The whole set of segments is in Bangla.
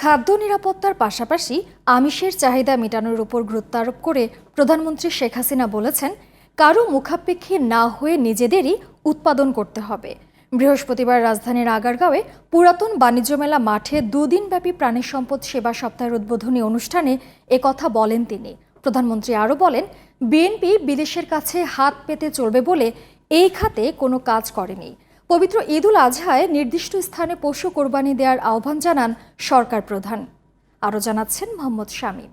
খাদ্য নিরাপত্তার পাশাপাশি আমিষের চাহিদা মেটানোর উপর গুরুত্ব আরোপ করে প্রধানমন্ত্রী শেখ হাসিনা বলেছেন কারও মুখাপেক্ষী না হয়ে নিজেদেরই উৎপাদন করতে হবে। বৃহস্পতিবার রাজধানীর আগারগাঁওয়ে পুরাতন বাণিজ্য মেলা মাঠে দুদিনব্যাপী প্রাণী সম্পদ সেবা সপ্তাহের উদ্বোধনী অনুষ্ঠানে একথা বলেন তিনি। প্রধানমন্ত্রী আরও বলেন, বিএনপি বিদেশের কাছে হাত পেতে চলবে বলে এই খাতে কোনো কাজ করেনি। পবিত্র ঈদুল আজহায় নির্দিষ্ট স্থানে পশু কোরবানি দেওয়ার আহ্বান জানান সরকার প্রধান। আরও জানাচ্ছেন মোহাম্মদ শামীম।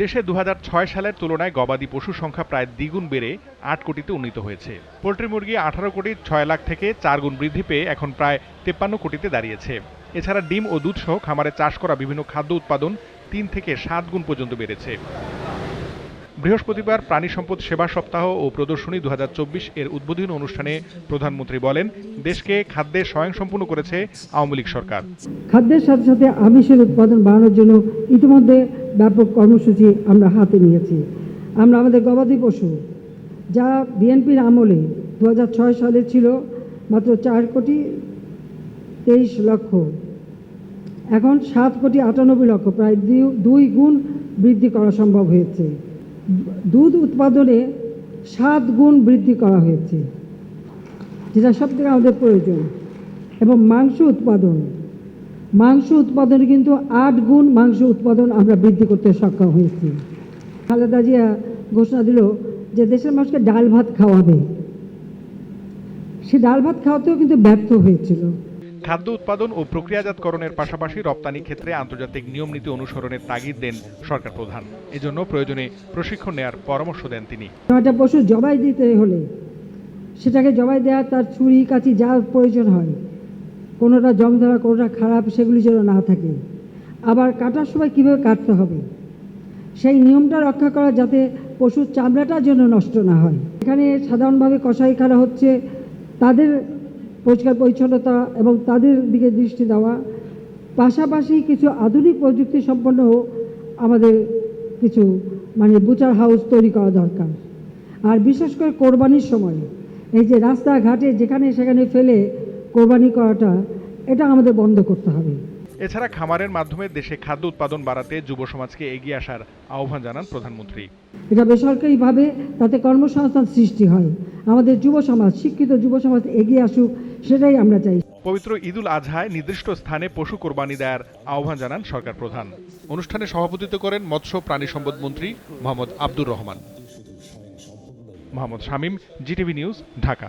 দেশে দু হাজার ছয় সালের তুলনায় গবাদি পশু সংখ্যা প্রায় দ্বিগুণ বেড়ে আট কোটিতে উন্নীত হয়েছে। পোলট্রি মুরগি আঠারো কোটি ছয় লাখ থেকে চার গুণ বৃদ্ধি পেয়ে এখন প্রায় তেপ্পান্ন কোটিতে দাঁড়িয়েছে। এছাড়া ডিম ও দুধ সহ খামারে চাষ করা বিভিন্ন খাদ্য উৎপাদন তিন থেকে সাত গুণ পর্যন্ত বেড়েছে। বৃহস্পতিবার প্রাণী সম্পদ সেবা সপ্তাহ ও প্রদর্শনী দুহাজার চব্বিশ এর উদ্বোধনী অনুষ্ঠানে প্রধানমন্ত্রী বলেন, দেশকে খাদ্যে স্বয়ংসম্পূর্ণ করেছে আওয়ামী লীগ সরকার। খাদ্যের সাথে সাথে আমিষের উৎপাদন বাড়ানোর জন্য ইতিমধ্যে ব্যাপক কর্মসূচি আমরা হাতে নিয়েছি। আমরা আমাদের গবাদি পশু, যা বিএনপির আমলে দু হাজার ছয় সালে ছিল মাত্র চার কোটি তেইশ লক্ষ। এখন সাত কোটি আটানব্বই লক্ষ, প্রায় দুই- দুই গুণ বৃদ্ধি করা সম্ভব হয়েছে। দুধ উৎপাদনে সাত গুণ বৃদ্ধি করা হয়েছে, যেটা সব থেকে আমাদের প্রয়োজন। এবং মাংস উৎপাদন, মাংস উৎপাদনে কিন্তু আট গুণ মাংস উৎপাদন আমরা বৃদ্ধি করতে সক্ষম হয়েছি। খালেদা জিয়া ঘোষণা দিল যে দেশের মানুষকে ডাল ভাত খাওয়াবে। সে ডাল ভাত খাওয়াতেও কিন্তু ব্যর্থ হয়েছিল। খাদ্য উৎপাদন ও প্রক্রিয়াজাতকরণের পাশাপাশি রপ্তানি ক্ষেত্রে আন্তর্জাতিক নিয়মনীতি অনুসরণের তাগিদ দেন সরকার প্রধান। এজন্য প্রয়োজনে প্রশিক্ষণ নেয়ার পরামর্শ দেন তিনি। একটা পশু জবাই দিতে হলে সেটাকে জবাই দেওয়া, তার ছুরি, কাঁচি, যা প্রয়োজন হয়, কোনোটা জং ধরা, কোনোটা খারাপ, সেগুলি যেন না থাকে। আবার কাটার সময় কীভাবে কাটতে হবে? সেই নিয়মটা রক্ষা করা যাতে পশুর চামড়াটা যেন নষ্ট না হয়। এখানে সাধারণভাবে কষাই কষাইখানা হচ্ছে, তাদের পরিষ্কার পরিচ্ছন্নতা এবং তাদের দিকে দৃষ্টি দেওয়া, পাশাপাশি কিছু আধুনিক প্রযুক্তি সম্পন্ন আমাদের কিছু মানে বুচার হাউস তৈরি করা দরকার। আর বিশেষ করে কোরবানির সময়, এই যে রাস্তাঘাটে যেখানে সেখানে ফেলে কোরবানি করাটা, এটা আমাদের বন্ধ করতে হবে। এছাড়া খামারের মাধ্যমে দেশে খাদ্য উৎপাদন বাড়াতে যুব সমাজকে এগিয়ে আসার আহ্বান জানান প্রধানমন্ত্রী। এটা বেসরকারিভাবে তাতে কর্মসংস্থান সৃষ্টি হয়। আমাদের যুব সমাজ শিক্ষিত যুব সমাজ এগিয়ে আসুক সেটাই আমরা চাই। পবিত্র ঈদুল আজহায় নির্দিষ্ট স্থানে পশু কোরবানি দেওয়ার আহ্বান জানান সরকার প্রধান। অনুষ্ঠানে সভাপতিত্ব করেন মৎস্য প্রাণী সম্পদ মন্ত্রী Mohammad Abdur Rahman. Mohammad Shamim GTV news Dhaka.